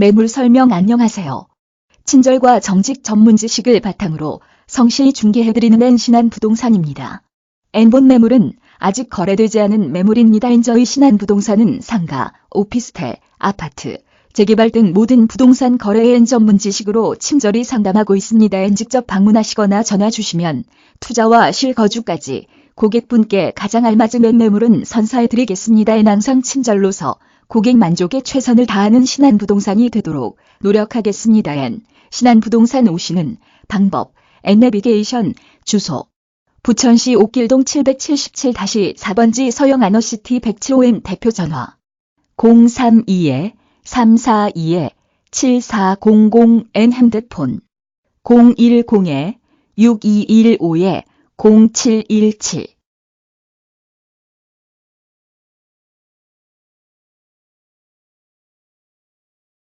매물 설명 안녕하세요. 친절과 정직 전문 지식을 바탕으로 성실히 중개해드리는 N신한 부동산입니다. N본 매물은 아직 거래되지 않은 매물입니다. N저의 신한 부동산은 상가, 오피스텔, 아파트, 재개발 등 모든 부동산 거래의 N 전문 지식으로 친절히 상담하고 있습니다. N 직접 방문하시거나 전화 주시면 투자와 실거주까지 고객분께 가장 알맞은 N 매물은 선사해드리겠습니다. N 항상 친절로서 고객 만족에 최선을 다하는 신한 부동산이 되도록 노력하겠습니다. 신한부동산 오시는 방법, 앱내비게이션, 주소, 부천시 옥길동 777-4번지 서영 아너시티 107호엠 대표 전화 032-342-7400N 핸드폰 010-6215-0717